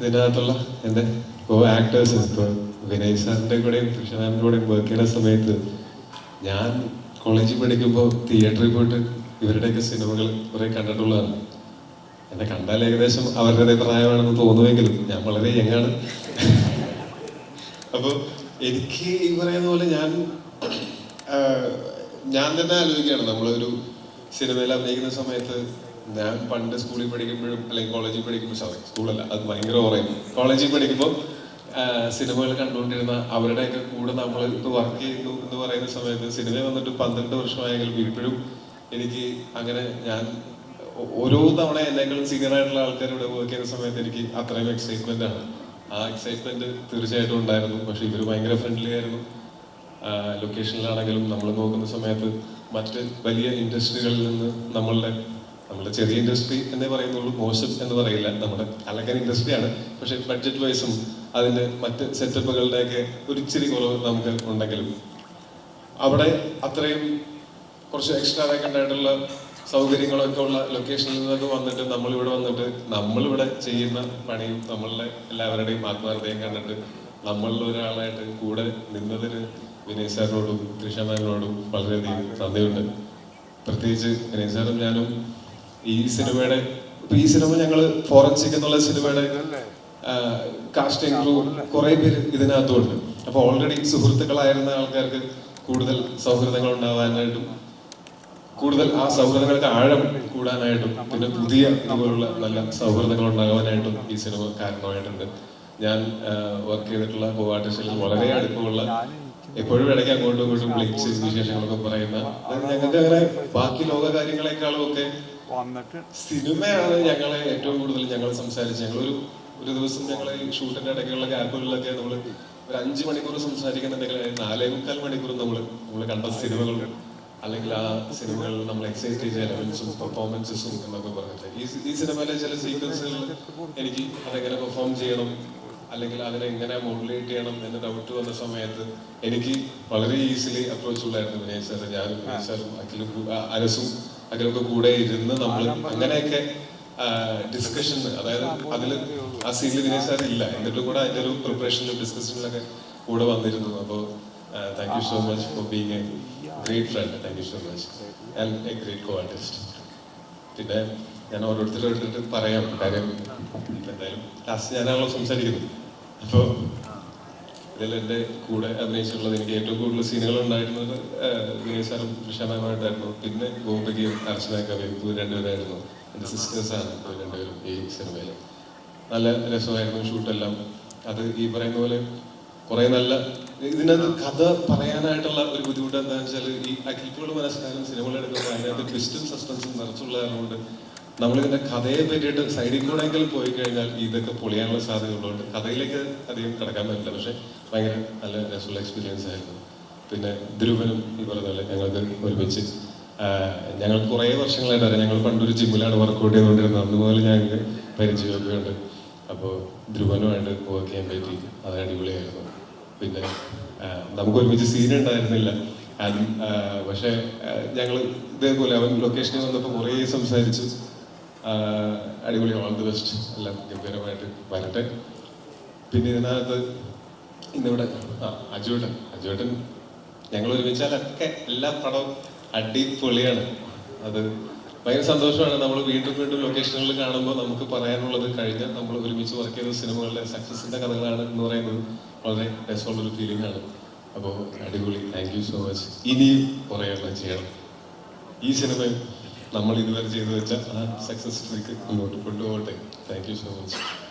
ഇതിനകത്തുള്ള എന്റെ കോ ആക്ടേഴ്സ് ഇപ്പോൾ വിനയ് സാറിന്റെ കൂടെയും കൃഷ്ണനാന്റെ കൂടെയും വർക്ക് ചെയ്യുന്ന സമയത്ത് ഞാൻ കോളേജിൽ പഠിക്കുമ്പോൾ തിയേറ്ററിൽ പോയിട്ട് ഇവരുടെയൊക്കെ സിനിമകൾ കുറേ കണ്ടിട്ടുള്ളതാണ്. എന്നെ കണ്ടാൽ ഏകദേശം അവരുടെ പ്രായമാണെന്ന് തോന്നുമെങ്കിലും ഞാൻ വളരെ യങ്ങാണ് അപ്പോൾ എനിക്ക് ഈ പറയുന്ന പോലെ ഞാൻ ഞാൻ തന്നെ ആലോചിക്കുകയാണ്. നമ്മളൊരു സിനിമയിൽ അഭിനയിക്കുന്ന സമയത്ത് ഞാൻ പണ്ട് സ്കൂളിൽ പഠിക്കുമ്പോഴും അല്ലെങ്കിൽ കോളേജിൽ പഠിക്കുമ്പോൾ സോറി സ്കൂളല്ല അത് ഭയങ്കര ഓറയും കോളേജിൽ പഠിക്കുമ്പോൾ സിനിമകൾ കണ്ടുകൊണ്ടിരുന്ന അവരുടെയൊക്കെ കൂടെ നമ്മൾ ഇപ്പോൾ വർക്ക് ചെയ്യുന്നു എന്ന് പറയുന്ന സമയത്ത് സിനിമ വന്നിട്ട് പന്ത്രണ്ട് വർഷമായെങ്കിലും ഇപ്പോഴും എനിക്ക് അങ്ങനെ ഞാൻ ഓരോ തവണ എന്നെക്കാളും സീനിയർ ആയിട്ടുള്ള ആൾക്കാരുടെ വർക്ക് ചെയ്യുന്ന സമയത്ത് എനിക്ക് അത്രയും എക്സൈറ്റ്മെന്റ് ആണ്. ആ എക്സൈറ്റ്മെന്റ് തീർച്ചയായിട്ടും ഉണ്ടായിരുന്നു. പക്ഷെ ഇവർ ഭയങ്കര ഫ്രണ്ട്ലി ആയിരുന്നു. ലൊക്കേഷനിലാണെങ്കിലും നമ്മൾ നോക്കുന്ന സമയത്ത് മറ്റ് വലിയ ഇൻഡസ്ട്രികളിൽ നിന്ന് നമ്മളുടെ നമ്മുടെ ചെറിയ ഇൻഡസ്ട്രി എന്നേ പറയുന്നുള്ളൂ മോശം എന്ന് പറയില്ല. നമ്മുടെ അലക്കൻ ഇൻഡസ്ട്രിയാണ് പക്ഷേ ബഡ്ജറ്റ് വൈസും അതിന്റെ മറ്റ് സെറ്റപ്പുകളുടെയൊക്കെ ഒരു ഇച്ചിരി കുറവ് നമുക്ക് ഉണ്ടെങ്കിലും അവിടെ അത്രയും കുറച്ച് എക്സ്ട്രാ വേക്കന്റ് ആയിട്ടുള്ള സൗകര്യങ്ങളൊക്കെ ഉള്ള ലൊക്കേഷനിൽ നിന്നൊക്കെ വന്നിട്ട് നമ്മളിവിടെ വന്നിട്ട് നമ്മളിവിടെ ചെയ്യുന്ന പണിയും നമ്മളുടെ എല്ലാവരുടെയും ആത്മാർത്ഥതയും കണ്ടിട്ട് നമ്മളിൽ ഒരാളായിട്ട് കൂടെ നിന്നതിന് വിനയ് സാറിനോടും കൃഷ്ണമാനോടും വളരെയധികം നന്ദിയുണ്ട്. പ്രത്യേകിച്ച് വിനയ് സാറും ഞാനും ഈ സിനിമയുടെ ഈ സിനിമ ഞങ്ങൾ ഫോറൻസിക് എന്നുള്ള സിനിമയുടെ കാസ്റ്റിംഗ് ക്രൂ കുറെ പേര് ഇതിനകത്തുണ്ട്. അപ്പൊ ഓൾറെഡി സുഹൃത്തുക്കളായിരുന്ന ആൾക്കാർക്ക് കൂടുതൽ സൗഹൃദങ്ങൾ ഉണ്ടാവാനായിട്ടും കൂടുതൽ ആ സൗഹൃദങ്ങൾക്ക് ആഴം കൂടാനായിട്ടും പിന്നെ പുതിയ ഇതുപോലുള്ള നല്ല സൗഹൃദങ്ങൾ ഉണ്ടാകാനായിട്ടും ഈ സിനിമ കാരണമായിട്ടുണ്ട്. ഞാൻ വർക്ക് ചെയ്തിട്ടുള്ള ആർട്ടിസ്റ്റിൽ വളരെ അടുപ്പമുള്ള എപ്പോഴും ഇടയ്ക്ക് അങ്ങോട്ടും ഇങ്ങോട്ടും വിളിച്ച് വിശേഷങ്ങളൊക്കെ പറയുന്ന ഞങ്ങൾക്ക് അങ്ങനെ ബാക്കി ലോക കാര്യങ്ങളെക്കാളും ഒക്കെ വന്നിട്ട് സിനിമയാണ് ഞങ്ങളെ ഏറ്റവും കൂടുതൽ ഞങ്ങൾ സംസാരിച്ച് ഞങ്ങളൊരു ഒരു ദിവസം ഞങ്ങൾ ഈ ഷൂട്ടിന്റെ ഇടയ്ക്കുള്ള ഗ്യാപ്പുകളിലൊക്കെ നമ്മൾ ഒരു അഞ്ച് മണിക്കൂർ സംസാരിക്കുന്നുണ്ടെങ്കിൽ നാലേ മുക്കാൽ മണിക്കൂർ നമ്മൾ നമ്മൾ കണ്ട സിനിമകൾ അല്ലെങ്കിൽ ആ സിനിമകളിൽ നമ്മൾ എക്സൈറ്റ് ചെയ്ത എലമെന്റ്സും പെർഫോമൻസസും എന്നൊക്കെ പറഞ്ഞിട്ട്. ഈ ഈ സിനിമയിലെ ചില സീക്വൻസുകളിൽ എനിക്ക് അതെങ്ങനെ പെർഫോം ചെയ്യണം അല്ലെങ്കിൽ അതിനെ എങ്ങനെ മോഡുലേറ്റ് ചെയ്യണം എന്ന് ഡൗട്ട് വന്ന സമയത്ത് എനിക്ക് വളരെ ഈസിലി അപ്രോച്ച് ഉള്ളായിരുന്നു വിനയ് സാർ ഞാനും വിനയ് സാറും അഖിലും അനസും അഖിലൊക്കെ കൂടെ ഇരുന്ന് നമ്മൾ അങ്ങനെയൊക്കെ ഡിസ്കഷൻ അതായത് അതിൽ ആ സീനിൽ വിനയ് സാർ ഇല്ല. എന്നിട്ടും കൂടെ അതിന്റെ ഒരു പ്രിപ്പറേഷനിലും ഡിസ്കഷനിലൊക്കെ കൂടെ വന്നിരുന്നു. അപ്പോൾ thank you so much for being a great friend thank you so much and a great co artist പിന്നെ ഞാൻ ഓരോരുത്തരോരുത്തർക്ക് പറയാം. കാര്യം എന്തായാലും ലാസ്റ്റ് ഞാനാണല്ലോ സംസാരിക്കുന്നത് അപ്പോൾ ഇതിൽ എന്റെ കൂടെ അഭിനയിച്ചിട്ടുള്ളത് എനിക്ക് ഏറ്റവും കൂടുതൽ സീനുകൾ ഉണ്ടായിരുന്നത് വിനയ് സാറും പിന്നെ ഗോപികയും അർച്ചന കവിയും ഇവർ രണ്ടുപേരായിരുന്നു. എന്റെ സിസ്റ്റേഴ്സാണ് ഇവർ രണ്ടുപേരും ഈ സിനിമയിൽ നല്ല രസമായിരുന്നു ഷൂട്ടെല്ലാം. അത് ഈ പറയുന്ന പോലെ കുറേ നല്ല ഇതിനകത്ത് കഥ പറയാനായിട്ടുള്ള ഒരു ബുദ്ധിമുട്ട് എന്താണെന്ന് വെച്ചാൽ ഈ അഖിൽപ്പുകൾ മനസ്സിലായാലും സിനിമകൾ എടുക്കുമ്പോൾ അതിനകത്ത് ട്വിസ്റ്റും സസ്പെൻസും നിറച്ചുള്ളതുകൊണ്ട് നമ്മളിതിന്റെ കഥയെ പറ്റിയിട്ട് സൈഡിൽ കൂടെയെങ്കിലും പോയി കഴിഞ്ഞാൽ ഇതൊക്കെ പൊളിയാനുള്ള സാധ്യത ഉള്ളതുകൊണ്ട് കഥയിലേക്ക് അധികം കിടക്കാൻ പറ്റില്ല. പക്ഷെ ഭയങ്കര നല്ല രസമുള്ള എക്സ്പീരിയൻസ് ആയിരുന്നു. പിന്നെ ധ്രുവനും ഈ പറഞ്ഞ പോലെ ഞങ്ങൾക്ക് ഒരുമിച്ച് ഞങ്ങൾ കുറേ വർഷങ്ങളായിട്ട് അറിയാം. ഞങ്ങൾ പണ്ടൊരു ജിമ്മിലാണ് വർക്കൗട്ട് ചെയ്തുകൊണ്ടിരുന്നത്. അതുപോലെ ഞങ്ങൾക്ക് പരിചയമൊക്കെ ഉണ്ട്. അപ്പോൾ ധ്രുവനുമായിട്ട് വർക്ക് ചെയ്യാൻ പറ്റി. അത് അടിപൊളിയായിരുന്നു. പിന്നെ നമുക്ക് ഒരുമിച്ച് സീൻ ഉണ്ടായിരുന്നില്ല. അത് പക്ഷേ ഞങ്ങൾ ഇതേപോലെ അവൻ ലൊക്കേഷനിൽ വന്നപ്പോൾ കുറേ സംസാരിച്ചു. അടിപൊളി ഓൾ ദി ബെസ്റ്റ് എല്ലാം ഗംഭീരമായിട്ട് വരട്ടെ. പിന്നെ ഇതിനകത്ത് ഇന്നിവിടെ ആ അജുവേട്ടൻ. അജുവേട്ടൻ ഞങ്ങൾ ഒരുമിച്ചാലൊക്കെ എല്ലാ പടവും അടിപൊളിയാണ്. അത് ഭയങ്കര സന്തോഷമാണ്. നമ്മൾ വീണ്ടും വീണ്ടും ലൊക്കേഷനുകളിൽ കാണുമ്പോൾ നമുക്ക് പറയാനുള്ളത് കഴിഞ്ഞ നമ്മൾ ഒരുമിച്ച് വർക്ക് ചെയ്ത സിനിമകളിലെ സക്സസിന്റെ കഥകളാണ് എന്ന് പറയുന്നത്. വളരെ രസമുള്ളൊരു ഫീലിംഗ് ആണ്. അപ്പോൾ അടിപൊളി. താങ്ക് യു സോ മച്ച് ഇനിയും കുറേ എണ്ണം ചെയ്യണം. ഈ സിനിമ നമ്മൾ ഇതുവരെ ചെയ്തു വെച്ച ആ സക്സസ് മുന്നോട്ട് കൊണ്ടുപോകട്ടെ. Thank you so much